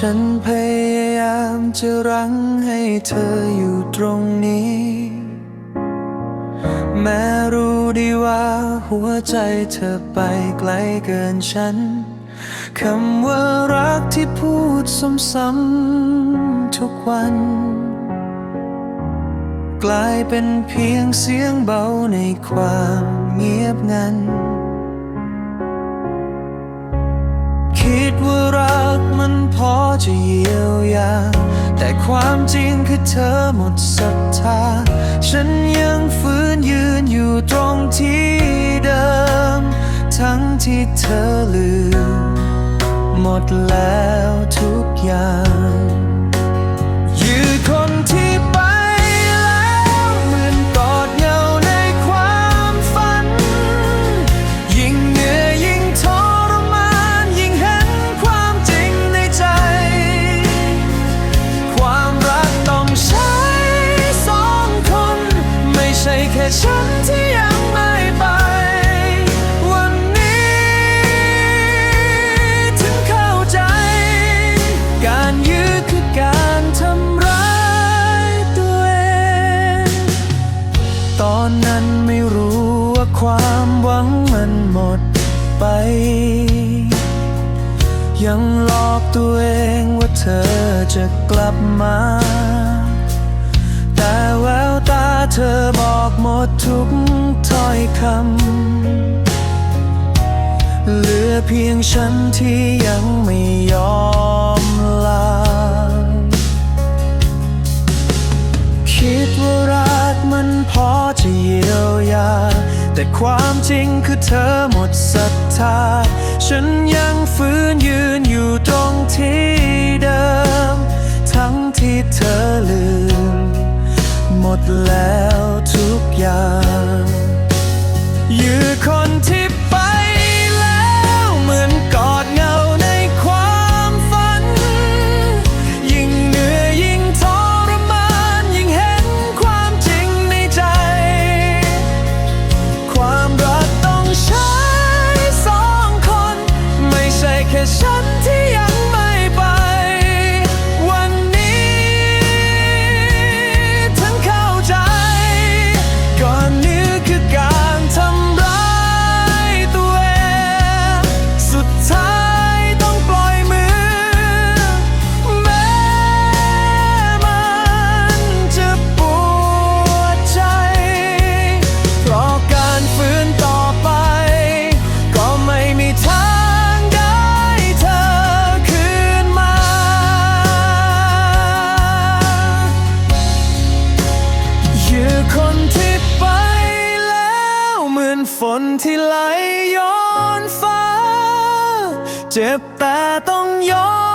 ฉันพยายามจะรั้งให้เธออยู่ตรงนี้ แม้รู้ดีว่าหัวใจเธอไปไกลเกินฉัน คำว่ารักที่พูดซ้ำๆทุกวัน กลายเป็นเพียงเสียงเบาในความเงียบงัน มันพอจะเยียวยา แต่ความจริงคือเธอหมดศรัทธา ฉันยังฝืนยืนอยู่ตรงที่เดิม ทั้งที่เธอลืม หมดแล้วทุกอย่าง ค่ฉันที่ยังไม่ไป วันนี้ถึงเข้าใจ การยื้อคือการทำร้ายตัวเอง ตอนนั้นไม่รู้ว่าความหวังมันหมดไป ยังหลอกตัวเองว่าเธอจะกลับมา ธอบอกหมดทุกถ้อยคำ เหลือเพียงฉันที่ยังไม่ยอมลา คิดว่ารักมันพอจะเยียวยา แต่ความจริงคือเธอหมดศรัทธา ฉันยังฝืนยืนอยู่ตรงที่ ดแล้วทุกอย่าง ฝนที่ไหลย้อนฟ้า เจ็บแต่ต้องย้อน